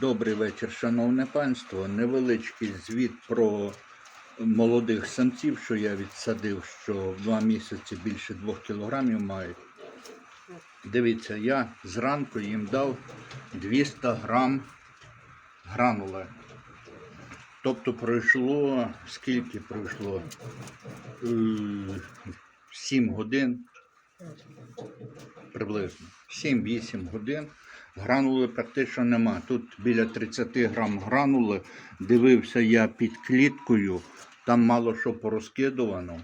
Добрий вечір, шановне панство. Невеличкий звіт про молодих самців, що я відсадив, що в два місяці більше двох кілограмів мають. Дивіться, я зранку їм дав 200 грам гранули. Тобто пройшло, скільки пройшло? 7 годин приблизно 7-8 годин. Гранули практично нема. Тут біля 30 грам гранули. Дивився я під кліткою, там мало що порозкидувано.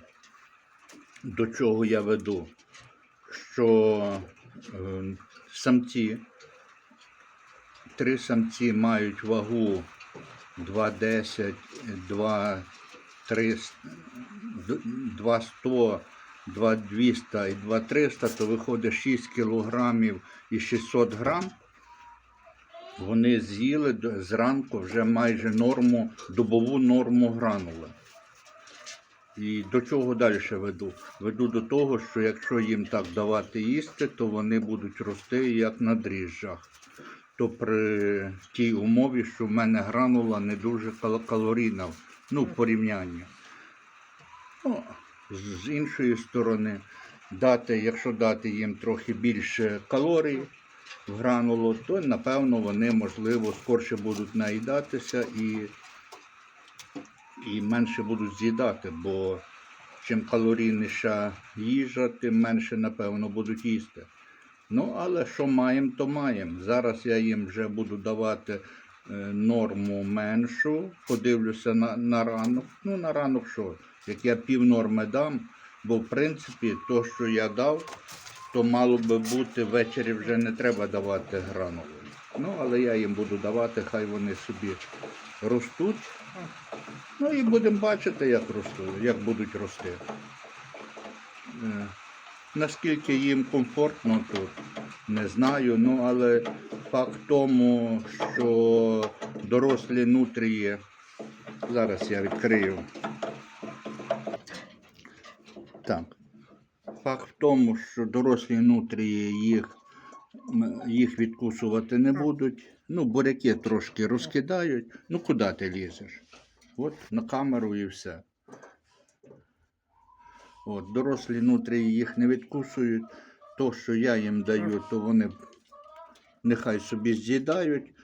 До чого я веду? Що е, самці, три самці мають вагу 2,10, 2,300, 2,100, 2200 і 2300, то виходить 6 кілограмів і 600 грам. Вони з'їли зранку вже майже норму, добову норму гранули. І до чого далі веду? Веду до того, що якщо їм так давати їсти, то вони будуть рости як на дріжджах. То при тій умові, що в мене гранула не дуже калорійна, ну, в порівнянні. Ну, з іншої сторони, дати, якщо дати їм трохи більше калорій в гранулу, то напевно вони, можливо, скорше будуть наїдатися і, і менше будуть з'їдати, бо чим калорійніша їжа, тим менше, напевно, будуть їсти. Ну, але що маємо, то маємо. Зараз я їм вже буду давати е, норму меншу, подивлюся на, на ранок. Ну, на ранок що? Як я пів норми дам, бо в принципі то, що я дав, то мало би бути ввечері вже не треба давати гранули. Ну, але я їм буду давати, хай вони собі ростуть. Ну і будемо бачити, як ростуть, як будуть рости. Е, Наскільки їм комфортно тут, не знаю. Ну але факт тому, що дорослі нутрії. Зараз я відкрию. Так. Факт в тому, що дорослі нутрії їх, їх відкусувати не будуть. Ну, буряки трошки розкидають. Ну, куди ти лізеш? От на камеру і все. От, дорослі нутрії їх не відкусують. То, що я їм даю, то вони нехай собі з'їдають.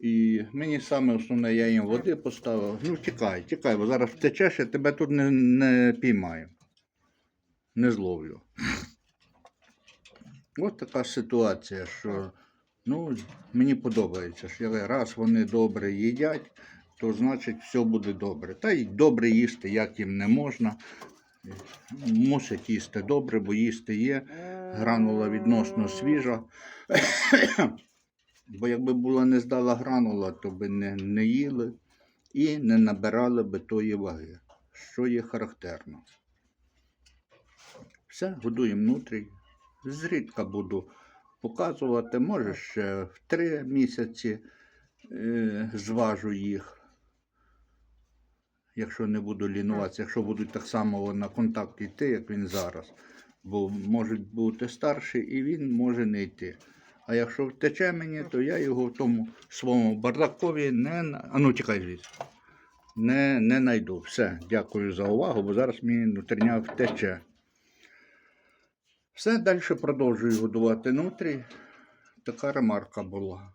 І мені саме основне, я їм води поставив. Ну, тікай, тікай, бо зараз втечеш, я тебе тут не, не піймаю. Не зловлю. От така ситуація, що ну, мені подобається, що раз вони добре їдять, то значить все буде добре. Та й добре їсти, як їм не можна. Мусять їсти добре, бо їсти є. Гранула відносно свіжа. Бо якби була не здала гранула, то би не, не їли і не набирали би тої ваги, що є характерно. Все, годуємо внутрі. Зрідка буду показувати, може ще в три місяці е, зважу їх. Якщо не буду лінуватися, якщо будуть так само на контакт йти, як він зараз. Бо можуть бути старші і він може не йти. А якщо втече мені, то я його в тому своєму бардакові не. А ну тікай звідси. Не, не найду. Все, дякую за увагу, бо зараз мені нутріня втече. Все, далі продовжую годувати нутрі. Така ремарка була.